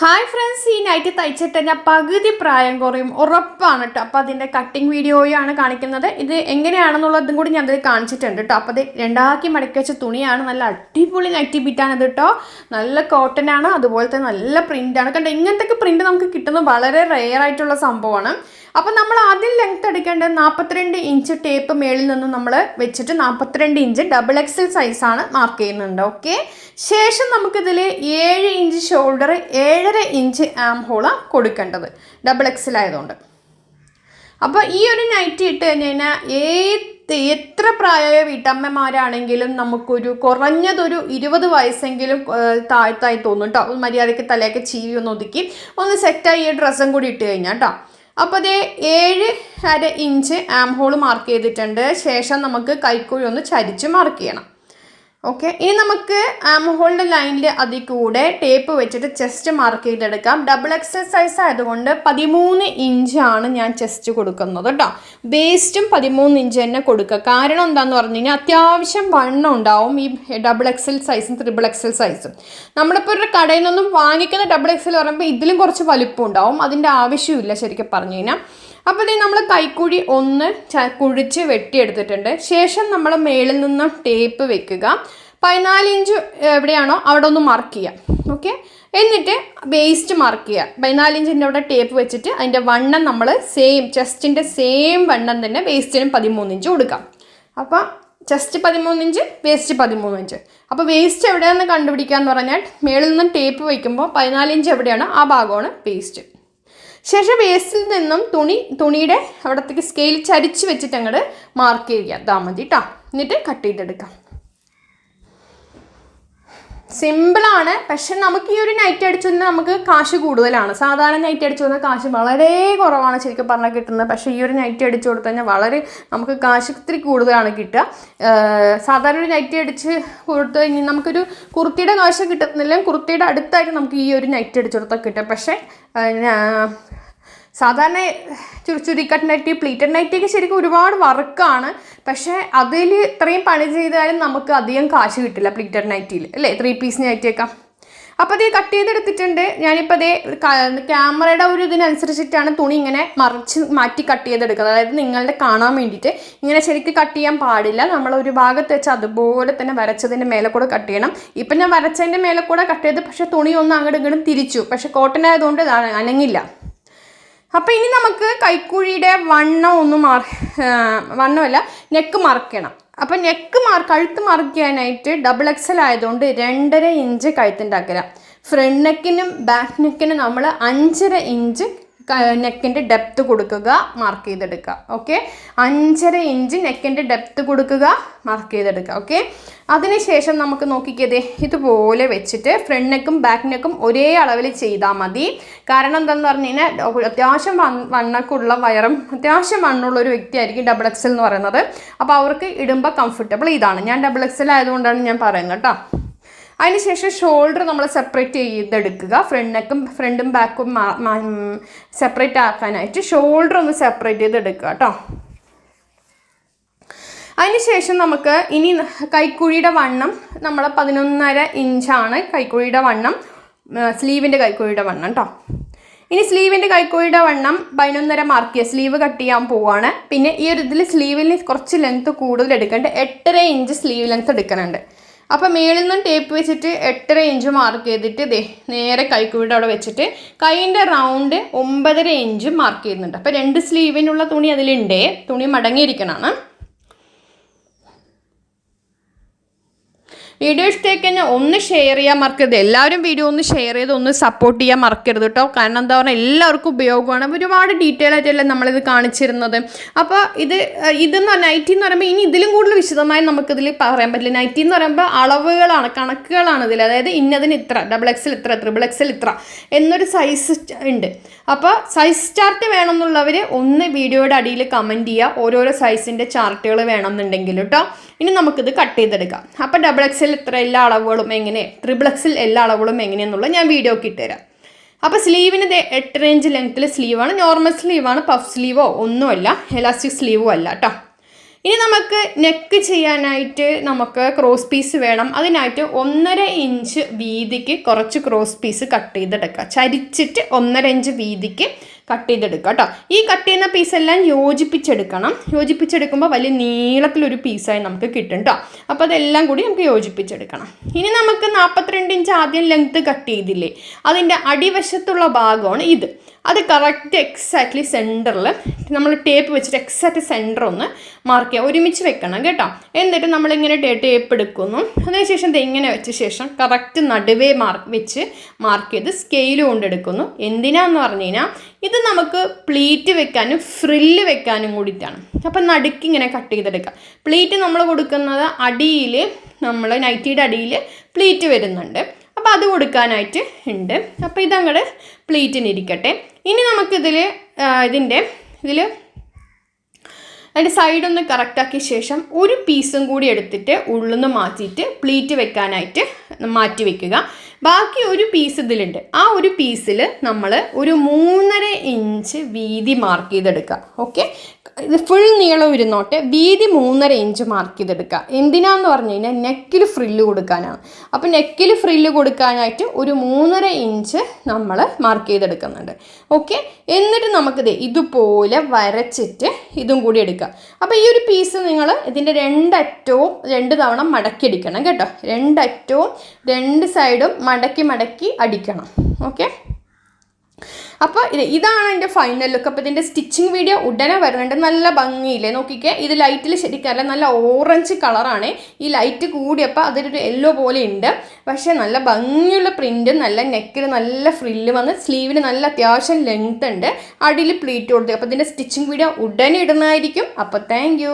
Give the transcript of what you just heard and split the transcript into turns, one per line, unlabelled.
Hi friends ഈ night തയ്ച്ചിട്ട് ഞാൻ പകുതി പ്രായം കുറയും. ഉറപ്പാണ് കേട്ടോ അപ്പോൾ അതിന്റെ കട്ടിങ് വീഡിയോയാണ് കാണിക്കുന്നത്. ഇത് എങ്ങനെയാണെന്നുള്ളതും കൂടി ഞാൻ കാണിച്ചിട്ടുണ്ട് കേട്ടോ അപ്പോൾ അത് രണ്ടാക്കി മടക്കി വെച്ച തുണിയാണ്. നല്ല അടിപൊളി നൈറ്റി ബിറ്റാണിത് കേട്ടോ നല്ല കോട്ടൺ ആണ്. അതുപോലെ തന്നെ നല്ല പ്രിന്റാണ് കണ്ടോ ഇങ്ങനത്തെ പ്രിന്റ് നമുക്ക് കിട്ടുന്നത് വളരെ റെയർ ആയിട്ടുള്ള സംഭവമാണ്. അപ്പോൾ നമ്മൾ ആദ്യം ലെങ്ത് എടുക്കേണ്ടത് നാൽപ്പത്തിരണ്ട് ഇഞ്ച് ടേപ്പ് മേളിൽ നിന്ന് നമ്മൾ വെച്ചിട്ട് നാൽപ്പത്തിരണ്ട് ഇഞ്ച് ഡബിൾ എക്സൽ സൈസാണ് മാർക്ക് ചെയ്യുന്നുണ്ട്. ഓക്കെ ശേഷം നമുക്കിതിൽ ഏഴ് ഇഞ്ച് ഷോൾഡർ ഏഴര ഇഞ്ച് ആം ഹോൾ കൊടുക്കേണ്ടത്. ഡബിൾ എക്സിലായതുകൊണ്ട് അപ്പോൾ ഈ ഒരു നൈറ്റി ഇട്ട് കഴിഞ്ഞ് കഴിഞ്ഞാൽ ഏത് എത്ര പ്രായമായ വീട്ടമ്മമാരാണെങ്കിലും നമുക്കൊരു കുറഞ്ഞതൊരു ഇരുപത് വയസ്സെങ്കിലും താഴ്ത്തായി തോന്നും കേട്ടോ മര്യാദയ്ക്ക് തലയൊക്കെ ചീവി ഒന്ന് ഒതുക്കി ഒന്ന് സെറ്റായി ഈ ഡ്രസ്സും കൂടി ഇട്ട് കഴിഞ്ഞാൽ കേട്ടോ അപ്പോൾ അതേ ഏഴ് അര ഇഞ്ച് ആം ഹോൾ മാർക്ക് ചെയ്തിട്ടുണ്ട്. ശേഷം നമുക്ക് കൈക്കുഴി ഒന്ന് ചരിച്ച് മാർക്ക് ചെയ്യണം. ഓക്കെ ഇനി നമുക്ക് ആം ഹോളിന്റെ ലൈനിൽ അതിൽ കൂടെ ടേപ്പ് വെച്ചിട്ട് ചെസ്റ്റ് മാർക്ക് ചെയ്തെടുക്കാം. ഡബിൾ എക്സസൈസ് ആയതുകൊണ്ട് പതിമൂന്ന് ഇഞ്ചാണ് ഞാൻ ചെസ്റ്റ് കൊടുക്കുന്നത് കേട്ടോ വേസ്റ്റും പതിമൂന്ന് ഇഞ്ച് തന്നെ കൊടുക്കുക. കാരണം എന്താണെന്ന് പറഞ്ഞു കഴിഞ്ഞാൽ അത്യാവശ്യം വണ്ണം ഉണ്ടാവും ഈ ഡബിൾ എക്സൽ സൈസും ത്രിബിൾ എക്സൽ സൈസും നമ്മളിപ്പോൾ ഒരു കടയിൽ നിന്നും വാങ്ങിക്കുന്ന ഡബിൾ എക്സൽ പറയുമ്പോൾ ഇതിലും കുറച്ച് വലിപ്പം ഉണ്ടാവും. അതിന്റെ ആവശ്യമില്ല ശരിക്കും പറഞ്ഞു കഴിഞ്ഞാൽ അപ്പോൾ ഇതേ നമ്മൾ കൈക്കുഴി ഒന്ന് കുഴിച്ച് വെട്ടിയെടുത്തിട്ടുണ്ട്. ശേഷം നമ്മൾ മേളിൽ നിന്ന് ടേപ്പ് വെക്കുക. പതിനാല് ഇഞ്ച് എവിടെയാണോ അവിടെ ഒന്ന് മാർക്ക് ചെയ്യുക ഓക്കെ എന്നിട്ട് വേസ്റ്റ് മാർക്ക് ചെയ്യുക പതിനാല് ഇഞ്ചിന്റെ അവിടെ ടേപ്പ് വെച്ചിട്ട് അതിന്റെ വണ്ണം നമ്മൾ സെയിം ചെസ്റ്റിന്റെ സെയിം വണ്ണം തന്നെ വേസ്റ്റിനും പതിമൂന്ന് ഇഞ്ച് കൊടുക്കാം. അപ്പോൾ ചെസ്റ്റ് പതിമൂന്ന് ഇഞ്ച് വേസ്റ്റ് പതിമൂന്ന് ഇഞ്ച്. അപ്പോൾ വേസ്റ്റ് എവിടെയാണെന്ന് കണ്ടുപിടിക്കുക എന്ന് പറഞ്ഞാൽ മേളിൽ നിന്ന് ടേപ്പ് വയ്ക്കുമ്പോൾ പതിനാല് ഇഞ്ച് എവിടെയാണ് ആ ഭാഗമാണ് വേസ്റ്റ് ശേഷം വേസ്റ്റിൽ നിന്നും തുണി തുണിയുടെ അവിടത്തേക്ക് സ്കെയിൽ ചരിച്ച് വെച്ചിട്ട് അങ്ങോട്ട് മാർക്ക് ചെയ്യുക. ഇതാ മതി കേട്ടോ എന്നിട്ട് കട്ട് ചെയ്തെടുക്കാം. സിമ്പിളാണ് പക്ഷെ നമുക്ക് ഈ ഒരു നൈറ്റ് അടിച്ചു വന്നാൽ നമുക്ക് കാശ് കൂടുതലാണ്. സാധാരണ നൈറ്റ് അടിച്ചു വന്നാൽ കാശ് വളരെ കുറവാണ് ശരിക്കും പറഞ്ഞാൽ കിട്ടുന്നത്. പക്ഷേ ഈ ഒരു നൈറ്റ് അടിച്ചു കൊടുത്തു കഴിഞ്ഞാൽ വളരെ നമുക്ക് കാശ് ഇത്തിരി കൂടുതലാണ് കിട്ടുക. സാധാരണ ഒരു നൈറ്റ് അടിച്ച് കൊടുത്തു കഴിഞ്ഞാൽ നമുക്കൊരു കുർത്തിയുടെ കാശ് കിട്ടുന്നില്ല. കുർത്തിയുടെ അടുത്തായിട്ട് നമുക്ക് ഈ ഒരു നൈറ്റ് അടിച്ചു കൊടുത്താൽ കിട്ടുക. പക്ഷേ സാധാരണ ചുരു ചുരുക്കട്ട് നൈറ്റി പ്ലീറ്റഡ് നൈറ്റിയൊക്കെ ശരിക്കും ഒരുപാട് വർക്കാണ്. പക്ഷേ അതിൽ ഇത്രയും പണി ചെയ്താലും നമുക്ക് അധികം കാശ് കിട്ടില്ല പ്ലീറ്റഡ് നൈറ്റിയിൽ അല്ലേ? ത്രീ പീസ് നൈറ്റിയൊക്കെ അപ്പോൾ അതേ കട്ട് ചെയ്തെടുത്തിട്ടുണ്ട്. ഞാനിപ്പോൾ അതേ ക്യാമറയുടെ ഒരു ഇതിനനുസരിച്ചിട്ടാണ് തുണി ഇങ്ങനെ മറിച്ച് മാറ്റി കട്ട് ചെയ്തെടുക്കുന്നത്. അതായത് നിങ്ങളുടെ കാണാൻ വേണ്ടിയിട്ട്. ഇങ്ങനെ ശരിക്കും കട്ട് ചെയ്യാൻ പാടില്ല. നമ്മൾ ഒരു ഭാഗത്ത് വെച്ച് അതുപോലെ തന്നെ വരച്ചതിന്റെ മേലെ കൂടെ കട്ട് ചെയ്യണം. ഇപ്പം ഞാൻ വരച്ചതിന്റെ മേലെ കൂടെ കട്ട് ചെയ്ത് പക്ഷേ തുണി ഒന്ന് അങ്ങോട്ടും ഇങ്ങോട്ടും തിരിച്ചു. പക്ഷേ കോട്ടൺ ആയതുകൊണ്ട് അനങ്ങില്ല. അപ്പോൾ ഇനി നമുക്ക് കൈക്കുഴിയുടെ വണ്ണം ഒന്ന് മാർ വണ്ണമല്ല നെക്ക് മറക്കണം അപ്പം നെക്ക് മാർ കഴുത്ത് മാർക്ക് ചെയ്യാനായിട്ട് ഡബിൾ എക്സൽ ആയതുകൊണ്ട് രണ്ടര ഇഞ്ച് കഴുത്തിന്റെ അകലം. ഫ്രണ്ട് നെക്കിനും ബാക്ക് നെക്കിനും നമ്മൾ അഞ്ചര ഇഞ്ച് നെക്കിന്റെ ഡെപ്ത് കൊടുക്കുക മാർക്ക് ചെയ്തെടുക്കുക. ഓക്കെ അഞ്ചര ഇഞ്ച് നെക്കിന്റെ ഡെപ്ത് കൊടുക്കുക മാർക്ക് ചെയ്തെടുക്കുക. ഓക്കെ അതിനുശേഷം നമുക്ക് നോക്കിക്കതേ ഇതുപോലെ വെച്ചിട്ട് ഫ്രണ്ട് നെക്കും ബാക്ക് നെക്കും ഒരേ അളവിൽ ചെയ്താൽ മതി. കാരണം എന്താണെന്ന് പറഞ്ഞു കഴിഞ്ഞാൽ അത്യാവശ്യം വൺ വണ്ണക്കുള്ള വയറും അത്യാവശ്യം വണ്ണുള്ള ഒരു വ്യക്തിയായിരിക്കും ഡബിൾ എക്സൽ എന്ന് പറയുന്നത്. അപ്പോൾ അവർക്ക് ഇടുമ്പോൾ കംഫർട്ടബിൾ ഇതാണ്. ഞാൻ ഡബിൾ എക്സൽ ആയതുകൊണ്ടാണ് ഞാൻ പറയുന്നത് കേട്ടോ. അതിനുശേഷം ഷോൾഡർ നമ്മൾ സെപ്പറേറ്റ് ചെയ്തെടുക്കുക. ഫ്രണ്ട് നെക്കും ഫ്രണ്ടും ബാക്കും സെപ്പറേറ്റ് ആക്കാനായിട്ട് ഷോൾഡർ ഒന്ന് സെപ്പറേറ്റ് ചെയ്തെടുക്കുക കേട്ടോ. അതിനുശേഷം നമുക്ക് ഇനി കൈക്കുഴിയുടെ വണ്ണം നമ്മൾ പതിനൊന്നര ഇഞ്ചാണ് കൈക്കുഴിയുടെ വണ്ണം സ്ലീവിന്റെ കൈക്കുഴിയുടെ വണ്ണം കേട്ടോ ഇനി സ്ലീവിന്റെ കൈക്കുഴിയുടെ വണ്ണം പതിനൊന്നര മാർക്ക് ചെയ്യുക സ്ലീവ് കട്ട് ചെയ്യാൻ പോവാണ്. പിന്നെ ഈ ഒരു ഇതിൽ സ്ലീവിൽ കുറച്ച് ലെങ്ത്ത് കൂടുതൽ എടുക്കേണ്ട. എട്ടര ഇഞ്ച് സ്ലീവ് ലെങ്ത്ത് എടുക്കുന്നുണ്ട് അപ്പോൾ മേളിൽ നിന്നും ടേപ്പ് വെച്ചിട്ട് എട്ടര ഇഞ്ച് മാർക്ക് ചെയ്തിട്ട് ദേ നേരെ കൈക്കൂടെ അവിടെ വെച്ചിട്ട് കൈയിന്റെ റൗണ്ട് ഒമ്പതര ഇഞ്ച് മാർക്ക് ചെയ്യുന്നുണ്ട്. അപ്പോൾ രണ്ട് സ്ലീവിനുള്ള തുണി അതിലുണ്ടേ. തുണി മടങ്ങിയിരിക്കണമാണ് വീഡിയോ ഇഷ്ടമായിക്കഴിഞ്ഞാൽ ഒന്ന് ഷെയർ ചെയ്യാൻ മറക്കരുത്. എല്ലാവരും വീഡിയോ ഒന്ന് ഷെയർ ചെയ്ത് ഒന്ന് സപ്പോർട്ട് ചെയ്യാൻ മറക്കരുത് കേട്ടോ കാരണം എന്താ പറയുക എല്ലാവർക്കും ഉപയോഗമാണ്. ഒരുപാട് ഡീറ്റെയിൽ ആയിട്ടല്ലേ നമ്മളിത് കാണിച്ചിരുന്നത്. അപ്പോൾ ഇത് ഇതെന്ന് പറഞ്ഞാൽ നൈറ്റി എന്ന് പറയുമ്പോൾ ഇനി ഇതിലും കൂടുതൽ വിശദമായി നമുക്കിതിൽ പറയാൻ പറ്റില്ല. നൈറ്റി എന്ന് പറയുമ്പോൾ അളവുകളാണ് കണക്കുകളാണ് ഇതിൽ. അതായത് ഇന്നതിന് ഇത്ര ഡബിൾ എക്സിൽ ഇത്ര ത്രിബിൾ എക്സിൽ ഇത്ര എന്നൊരു സൈസ് ഉണ്ട്. അപ്പോൾ സൈസ് ചാർട്ട് വേണമെന്നുള്ളവർ ഒന്ന് വീഡിയോയുടെ അടിയിൽ കമന്റ് ചെയ്യുക. ഓരോരോ സൈസിന്റെ ചാർട്ടുകൾ വേണമെന്നുണ്ടെങ്കിൽ കേട്ടോ ഇനി നമുക്കിത് കട്ട് ചെയ്തെടുക്കാം. അപ്പോൾ ഡബിൾ എക്സിൽ ഇത്ര എല്ലാ അളവുകളും എങ്ങനെ? ട്രിപ്പിൾ എക്സിൽ എല്ലാ അളവുകളും എങ്ങനെയെന്നുള്ളത് ഞാൻ വീഡിയോക്ക് ഇട്ടുതരാം അപ്പോൾ സ്ലീവിന് എട്ട് റേഞ്ച് ലെങ്ത്തിൽ സ്ലീവാണ് നോർമൽ സ്ലീവാണ് പഫ് സ്ലീവോ ഒന്നുമല്ല എലാസ്റ്റിക് സ്ലീവോ അല്ല. കേട്ടോ ഇനി നമുക്ക് നെക്ക് ചെയ്യാനായിട്ട് നമുക്ക് ക്രോസ് പീസ് വേണം. അതിനായിട്ട് ഒന്നര ഇഞ്ച് വീതിക്ക് കുറച്ച് ക്രോസ് പീസ് കട്ട് ചെയ്തെടുക്കുക ചരിച്ചിട്ട് ഒന്നര ഇഞ്ച് വീതിക്ക് കട്ട് ചെയ്തെടുക്കുക കേട്ടോ ഈ കട്ട് ചെയ്യുന്ന പീസെല്ലാം യോജിപ്പിച്ചെടുക്കണം. യോജിപ്പിച്ചെടുക്കുമ്പോൾ വലിയ നീളത്തിലൊരു പീസായി നമുക്ക് കിട്ടും കേട്ടോ അപ്പോൾ അതെല്ലാം കൂടി നമുക്ക് യോജിപ്പിച്ചെടുക്കണം. ഇനി നമുക്ക് നാൽപ്പത്തിരണ്ട് ഇഞ്ച് ആദ്യം ലെങ്ത്ത് കട്ട് ചെയ്തില്ലേ? അതിന്റെ അടിവശത്തുള്ള ഭാഗമാണ് ഇത്. അത് കറക്റ്റ് എക്സാക്ട്ലി സെന്ററിൽ നമ്മൾ ടേപ്പ് വെച്ചിട്ട് എക്സാക്റ്റ് സെന്റർ ഒന്ന് മാർക്ക് ചെയ്യുക ഒരുമിച്ച് വെക്കണം കേട്ടോ. എന്നിട്ട് നമ്മളിങ്ങനെ ടേപ്പ് എടുക്കുന്നു. അതിനുശേഷം ഇത് ഇങ്ങനെ വെച്ച ശേഷം കറക്റ്റ് നടുവേ മാർക്ക് വെച്ച് മാർക്ക് ചെയ്ത് സ്കെയിൽ കൊണ്ടെടുക്കുന്നു എന്തിനാന്ന് പറഞ്ഞു കഴിഞ്ഞാൽ ഇത് നമുക്ക് പ്ലീറ്റ് വെക്കാനും ഫ്രില്ല് വെക്കാനും കൂടിയിട്ടാണ്. അപ്പം നടുക്ക് ഇങ്ങനെ കട്ട് ചെയ്തെടുക്കാം. പ്ലീറ്റ് നമ്മൾ കൊടുക്കുന്നത് അടിയിൽ നമ്മൾ നൈറ്റിയുടെ അടിയിൽ പ്ലീറ്റ് വരുന്നുണ്ട്. അപ്പോൾ അത് കൊടുക്കാനായിട്ട് ഉണ്ട്. അപ്പോൾ ഇതങ്ങോട്ട് പ്ലീറ്റിന് ഇരിക്കട്ടെ. ഇനി നമുക്കിതിൽ ഇതിന്റെ ഇതിൽ അതിന്റെ സൈഡൊന്ന് കറക്റ്റാക്കിയ ശേഷം ഒരു പീസും കൂടി എടുത്തിട്ട് ഉള്ളിൽ നിന്ന് മാറ്റിയിട്ട് പ്ലീറ്റ് വെക്കാനായിട്ട് മാറ്റി വെക്കുക. ബാക്കി ഒരു പീസ് ഇതിലുണ്ട്. ആ ഒരു പീസിൽ നമ്മൾ ഒരു മൂന്നര ഇഞ്ച് വീതി മാർക്ക് ചെയ്തെടുക്കുക ഓക്കെ ഇത് ഫുൾ നീളം ഇരുന്നോട്ടെ വീതി മൂന്നര ഇഞ്ച് മാർക്ക് ചെയ്തെടുക്കുക എന്തിനാന്ന് പറഞ്ഞു കഴിഞ്ഞാൽ നെക്കിൽ ഫ്രില്ല് കൊടുക്കാനാണ്. അപ്പോൾ നെക്കിൽ ഫ്രില്ല് കൊടുക്കാനായിട്ട് ഒരു മൂന്നര ഇഞ്ച് നമ്മൾ മാർക്ക് ചെയ്തെടുക്കുന്നുണ്ട്. ഓക്കെ എന്നിട്ട് നമുക്കിത് ഇതുപോലെ വരച്ചിട്ട് ഇതും കൂടി എടുക്കുക അപ്പോൾ ഈ ഒരു പീസ് നിങ്ങൾ ഇതിന്റെ രണ്ടറ്റവും രണ്ട് തവണ മടക്കി എടുക്കണം കേട്ടോ. രണ്ടറ്റവും രണ്ട് സൈഡും മടക്കി മടക്കി അടിക്കണം. ഓക്കെ അപ്പോൾ ഇത് ഇതാണ് എന്റെ ഫൈനൽ ലുക്ക് അപ്പോൾ ഇതിന്റെ സ്റ്റിച്ചിങ് വീഡിയോ ഉടനെ വരുന്നുണ്ട്. നല്ല ഭംഗിയില്ലേ? നോക്കിക്കേ. ഇത് ലൈറ്റിൽ ശരിക്കല്ല നല്ല ഓറഞ്ച് കളറാണ് ഈ ലൈറ്റ് കൂടിയപ്പോൾ അതിലൊരു യെല്ലോ പോലെ ഉണ്ട് പക്ഷേ നല്ല ഭംഗിയുള്ള പ്രിന്റ് നല്ല നെക്കിൽ നല്ല ഫ്രില്ല് വന്ന് സ്ലീവിന് നല്ല അത്യാവശ്യം ലെങ്ത് ഉണ്ട് അടിയിൽ പ്ലീറ്റ് കൊടുത്തു. അപ്പോൾ ഇതിന്റെ സ്റ്റിച്ചിങ് വീഡിയോ ഉടനെ ഇടുന്നതായിരിക്കും. അപ്പോൾ താങ്ക്